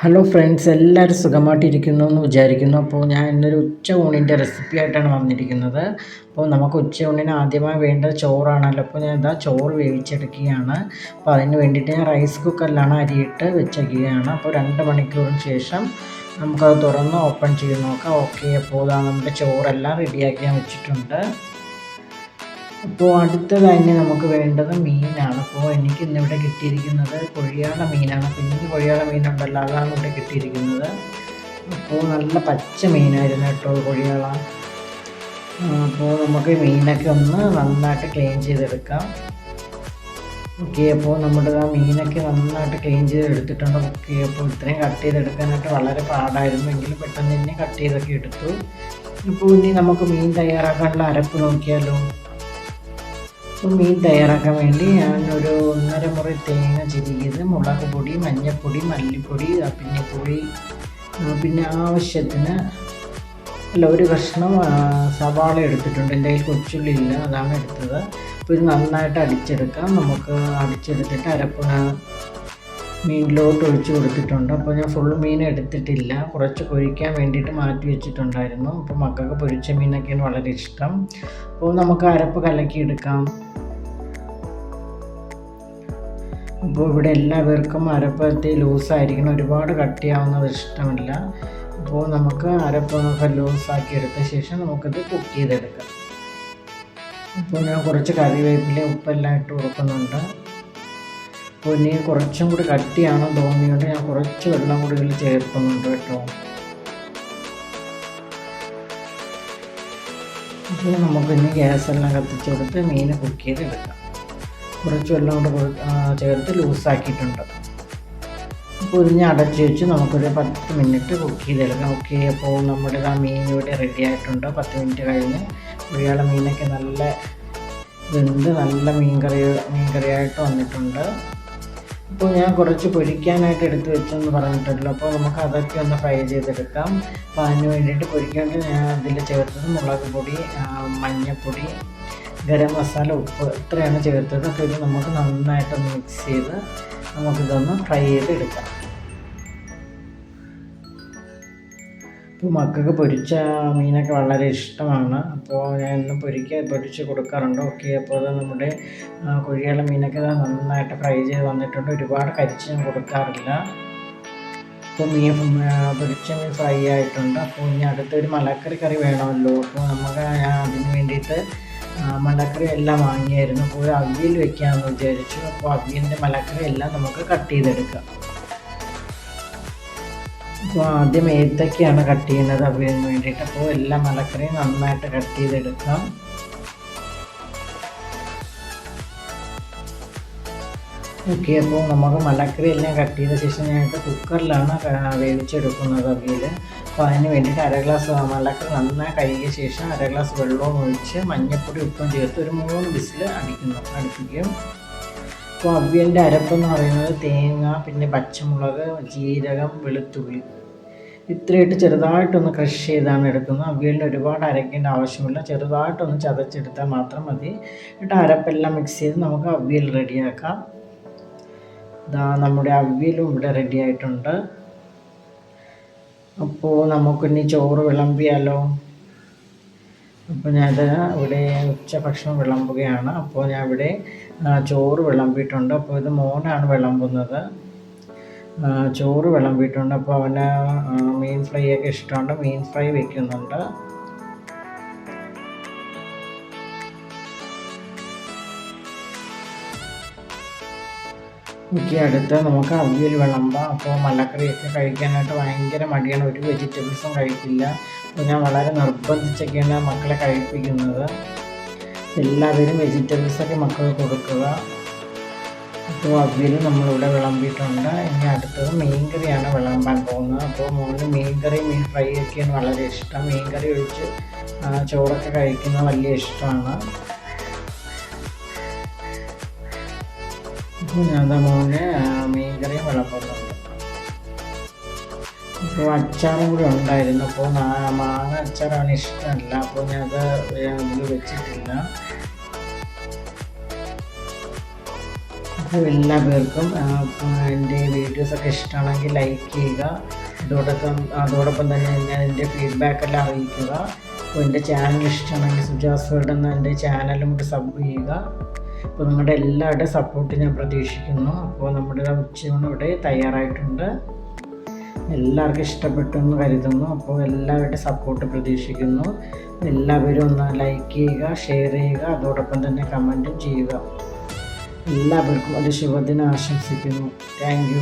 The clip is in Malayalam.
ഹലോ ഫ്രണ്ട്സ് എല്ലാവരും സുഖമായിട്ടിരിക്കുന്നു എന്ന് വിചാരിക്കുന്നു. അപ്പോൾ ഞാൻ ഇന്നൊരു ഉച്ച ഊണിന്റെ റെസിപ്പി ആയിട്ടാണ് വന്നിരിക്കുന്നത്. അപ്പോൾ നമുക്ക് ഉച്ച ഊണിന് ആദ്യമായി വേണ്ടത് ചോറാണല്ലോ. അപ്പോൾ ഞാൻ ഇതാ ചോറ് വേവിച്ചെടുക്കുകയാണ്. അപ്പോൾ അതിന് വേണ്ടിയിട്ട് ഞാൻ റൈസ് കുക്കറിലാണ് അരിയിട്ട് വെച്ചേക്കുകയാണ്. അപ്പോൾ രണ്ട് മണിക്കൂറിന് ശേഷം നമുക്കത് തുറന്ന് ഓപ്പൺ ചെയ്ത് നോക്കാം. ഓക്കെ അപ്പോൾ ഇതാ നമ്മുടെ ചോറെല്ലാം റെഡിയാക്കി ഞാൻ വെച്ചിട്ടുണ്ട്. അപ്പോൾ അടുത്തതായി നമുക്ക് വേണ്ടത് മീനാണ്. അപ്പോൾ എനിക്ക് ഇന്നിവിടെ കിട്ടിയിരിക്കുന്നത് കൊഴിയാള മീനാണ്. കുഞ്ഞു കൊഴിയാള മീനുണ്ടല്ലോ അതാണ് ഇവിടെ കിട്ടിയിരിക്കുന്നത്. അപ്പോൾ നല്ല പച്ച മീനായിരുന്നു കേട്ടോ കൊഴിയാള. അപ്പോൾ നമുക്ക് മീനൊക്കെ ഒന്ന് നന്നായിട്ട് ക്ലീൻ ചെയ്തെടുക്കാം. ഓക്കെ അപ്പോൾ നമ്മുടെ ആ മീനൊക്കെ നന്നായിട്ട് ക്ലീൻ ചെയ്ത് എടുത്തിട്ടുണ്ട് ഓക്കെ അപ്പോൾ ഇത്രയും കട്ട് ചെയ്തെടുക്കാനായിട്ട് വളരെ പാടായിരുന്നു. എങ്കിലും പെട്ടെന്ന് തന്നെ കട്ട് ചെയ്തൊക്കെ എടുത്തു. ഇപ്പോൾ ഇനി നമുക്ക് മീൻ തയ്യാറാക്കാനുള്ള അരപ്പ് നോക്കിയാലോ? മീൻ തയ്യാറാക്കാൻ വേണ്ടി ഞാൻ ഒരു ഒന്നര മുറി തേങ്ങ ചിരിക്കിയത് മുളക് പൊടി മഞ്ഞൾപ്പൊടി മല്ലിപ്പൊടി പിന്നെ പുളി പിന്നെ ആവശ്യത്തിന് അല്ല ഒരു കഷ്ണം സവാള എടുത്തിട്ടുണ്ട്. എന്റെ കയ്യിൽ കൊച്ചുള്ളി ഇല്ല അതാണ് എടുത്തത്. അപ്പോൾ ഇത് നന്നായിട്ട് അടിച്ചെടുക്കാം. നമുക്ക് അടിച്ചെടുത്തിട്ട് അരപ്പ് മീനിലോട്ട് ഒഴിച്ചു കൊടുത്തിട്ടുണ്ട്. അപ്പോൾ ഞാൻ ഫുൾ മീൻ എടുത്തിട്ടില്ല. കുറച്ച് പൊരിക്കാൻ വേണ്ടിയിട്ട് മാറ്റി വെച്ചിട്ടുണ്ടായിരുന്നു. അപ്പോൾ മക്കൾക്ക് പൊരിച്ച മീനൊക്കെയാണ് വളരെ ഇഷ്ടം. അപ്പോൾ നമുക്ക് അരപ്പ് കലക്കിയെടുക്കാം. അപ്പോൾ ഇവിടെ എല്ലാവർക്കും അരപ്പത്തി ലൂസായിരിക്കണം. ഒരുപാട് കട്ടിയാവുന്നത് ഇഷ്ടമല്ല. അപ്പോൾ നമുക്ക് അരപ്പൊക്കെ ലൂസാക്കി എടുത്ത ശേഷം നമുക്കത് കുക്ക് ചെയ്തെടുക്കാം. അപ്പോൾ ഞാൻ കുറച്ച് കറിവേപ്പില ഉപ്പെല്ലാം ഇട്ട് കൊടുക്കുന്നുണ്ട്. അപ്പോൾ ഇനി കുറച്ചും കൂടി കട്ടിയാണോ തോന്നിയോണ്ട് ഞാൻ കുറച്ച് വെള്ളം കൂടി ഇതിൽ ചേർക്കുന്നുണ്ട് കേട്ടോ. അപ്പോൾ നമുക്കിനി ഗ്യാസെല്ലാം കത്തിച്ച് കൊടുത്ത് മീൻ കുക്ക് ചെയ്തെടുക്കാം. കുറച്ച് വെള്ളം കൂടെ ചേർത്ത് ലൂസാക്കിയിട്ടുണ്ട്. ഇതിനെ അടച്ച് വെച്ച് നമുക്കൊരു പത്ത് മിനിറ്റ് കുക്ക് ചെയ്തെടുക്കാം. ഓക്കെ അപ്പോൾ നമ്മുടെ ആ മീൻ ഇവിടെ റെഡി ആയിട്ടുണ്ട്. പത്ത് മിനിറ്റ് കഴിഞ്ഞ് ഉള്ളിയാള മീനൊക്കെ നല്ല വെന്ത് നല്ല മീൻ കറി മീൻ കറിയായിട്ട് വന്നിട്ടുണ്ട്. അപ്പോൾ ഞാൻ കുറച്ച് പൊരിക്കാനായിട്ട് എടുത്ത് വെച്ചെന്ന് പറഞ്ഞിട്ടല്ലോ അപ്പോൾ നമുക്ക് അതൊക്കെ ഒന്ന് ഫ്രൈ ചെയ്തെടുക്കാം. അപ്പോൾ അതിന് വേണ്ടിയിട്ട് പൊരിക്കാണ്ട് ഞാൻ അതിൽ ചേർത്തത് മുളക് പൊടി മഞ്ഞൾപ്പൊടി ഗരം മസാല ഉപ്പ് ഇത്രയാണ് ചേർത്തത്. അപ്പോൾ ഇത് നമുക്ക് നന്നായിട്ടൊന്ന് മിക്സ് ചെയ്ത് നമുക്കിതൊന്ന് ഫ്രൈ ചെയ്ത് എടുക്കാം ഇപ്പോൾ മക്കൾക്ക് പൊരിച്ച മീനൊക്കെ വളരെ ഇഷ്ടമാണ്. അപ്പോൾ ഞാൻ ഇന്ന് പൊരിക്ക പൊരിച്ച് കൊടുക്കാറുണ്ട്. ഓക്കെ അപ്പോൾ അത് നമ്മുടെ കുഴിയുള്ള മീനൊക്കെ നന്നായിട്ട് ഫ്രൈ ചെയ്ത് വന്നിട്ടുണ്ട്. ഒരുപാട് കരിച്ച് ഞാൻ കൊടുക്കാറില്ല. ഇപ്പോൾ മീൻ പൊരിച്ച മീൻ ഫ്രൈ ആയിട്ടുണ്ട്. അപ്പോൾ ഇനി അടുത്തൊരു മലക്കറി കറി വേണമല്ലോ. അപ്പോൾ നമുക്ക് അതിന് വേണ്ടിയിട്ട് മലക്കറി എല്ലാം വാങ്ങിയായിരുന്നു. അപ്പോൾ അവിയൽ വെക്കാമെന്ന് വിചാരിച്ചു. അപ്പോൾ അവിയലിന്റെ മലക്കറി എല്ലാം നമുക്ക് കട്ട് ചെയ്തെടുക്കാം. അപ്പോൾ ആദ്യം ഏത്തക്കയാണ് കട്ട് ചെയ്യുന്നത് അവിയലിന് വേണ്ടിയിട്ട്. അപ്പോൾ എല്ലാ മലക്കറിയും നന്നായിട്ട് കട്ട് ചെയ്തെടുക്കാം. ഓക്കെ അപ്പോൾ നമുക്ക് മലക്കറി എല്ലാം കട്ട് ചെയ്ത ശേഷം ഞങ്ങൾക്ക് കുക്കറിലാണ് വേവിച്ചെടുക്കുന്നത് അവിയൽ. അപ്പോൾ അതിന് വേണ്ടിയിട്ട് അര ഗ്ലാസ് മലക്കറി നന്നായി കഴുകിയ ശേഷം അര ഗ്ലാസ് വെള്ളവും ഒഴിച്ച് മഞ്ഞപ്പൊടി ഉപ്പും ചേർത്ത് ഒരു മൂന്ന് വിസിൽ അടിക്കുന്നു അടുപ്പിക്കും. അപ്പോൾ അവിയലിന്റെ അരപ്പെന്ന് പറയുന്നത് തേങ്ങ പിന്നെ പച്ചമുളക് ജീരകം വെളുത്തുള്ളി. ഇത്രയിട്ട് ചെറുതായിട്ടൊന്ന് ക്രഷ് ചെയ്താണ് എടുക്കുന്നത്. അവിയലിന് ഒരുപാട് അരയ്ക്കേണ്ട ആവശ്യമില്ല. ചെറുതായിട്ടൊന്ന് ചതച്ചെടുത്താൽ മാത്രം മതി. എന്നിട്ട് അരപ്പെല്ലാം മിക്സ് ചെയ്ത് നമുക്ക് അവിയൽ റെഡിയാക്കാം ഇതാ നമ്മുടെ അവിയലും ഇവിടെ റെഡി ആയിട്ടുണ്ട്. അപ്പോൾ നമുക്കിനി ചോറ് വിളമ്പിയാലോ? അപ്പോൾ ഞാനത് ഇവിടെ ഉച്ചഭക്ഷണം വിളമ്പുകയാണ്. അപ്പോൾ ഞാൻ ഇവിടെ ചോറ് വിളമ്പിയിട്ടുണ്ട്. അപ്പോൾ ഇത് മോനാണ് വിളമ്പുന്നത്. ചോറ് വിളമ്പിയിട്ടുണ്ട്. അപ്പോൾ അവന് മീൻ ഫ്രൈ ഒക്കെ ഇഷ്ടമുണ്ട്. മീൻ ഫ്രൈ വെക്കുന്നുണ്ട്. ഓക്കെ എടുത്ത് നമുക്ക് അവിയൽ വിളമ്പാം. അപ്പോൾ മലക്കറിയൊക്കെ കഴിക്കാനായിട്ട് ഭയങ്കര മടിയാണ്. ഒരു വെജിറ്റബിൾസും കഴിക്കില്ല. അപ്പോൾ ഞാൻ വളരെ നിർബന്ധിച്ചൊക്കെയാണ് മക്കളെ കഴിപ്പിക്കുന്നത്. എല്ലാവരും വെജിറ്റബിൾസൊക്കെ മക്കൾക്ക് കൊടുക്കുക. അപ്പോൾ അവിയൽ നമ്മളിവിടെ വിളമ്പിയിട്ടുണ്ട്. ഇനി അടുത്തത് മീൻകറിയാണ് വിളമ്പാൻ പോകുന്നത്. അപ്പോൾ മോന് മീൻകറി മീൻ ഫ്രൈ ഒക്കെയാണ് വളരെ ഇഷ്ടം. മീൻകറി ഒഴിച്ച് ചോറൊക്കെ കഴിക്കുന്നത് വലിയ ഇഷ്ടമാണ്. ഞാൻ അപ്പോൾ അച്ചാറും കൂടി ഉണ്ടായിരുന്നു. അപ്പോൾ മാങ്ങ അച്ചാറാണ് ഇഷ്ടമല്ല. അപ്പോൾ ഞാനത് ഇതിൽ വെച്ചിട്ടില്ല. അപ്പോൾ എല്ലാ പേർക്കും എന്റെ വീഡിയോസൊക്കെ ഇഷ്ടമാണെങ്കിൽ ലൈക്ക് ചെയ്യുക. അതോടൊപ്പം അതോടൊപ്പം തന്നെ ഞാൻ എന്റെ ഫീഡ്ബാക്കെല്ലാം അറിയിക്കുക. അപ്പോൾ എന്റെ ചാനൽ ഇഷ്ടമാണെങ്കിൽ സുജാസ് വേർഡ് എന്ന എന്റെ ചാനലും കൂടി സബ് ചെയ്യുക. അപ്പോൾ നിങ്ങളുടെ എല്ലാവരുടെയും സപ്പോർട്ട് ഞാൻ പ്രതീക്ഷിക്കുന്നു. അപ്പോൾ നമ്മുടെ ഉച്ചയൂണ് ഇവിടെ തയ്യാറായിട്ടുണ്ട്. എല്ലാവർക്കും ഇഷ്ടപ്പെട്ടു എന്ന് കരുതുന്നു. അപ്പോൾ എല്ലാവരുടെ സപ്പോർട്ട് പ്രതീക്ഷിക്കുന്നു. എല്ലാവരും ഒന്ന് ലൈക്ക് ചെയ്യുക ഷെയർ ചെയ്യുക അതോടൊപ്പം തന്നെ കമന്റും ചെയ്യുക. എല്ലാവർക്കും ഒരു ശുഭദിനം ആശംസിക്കുന്നു. താങ്ക്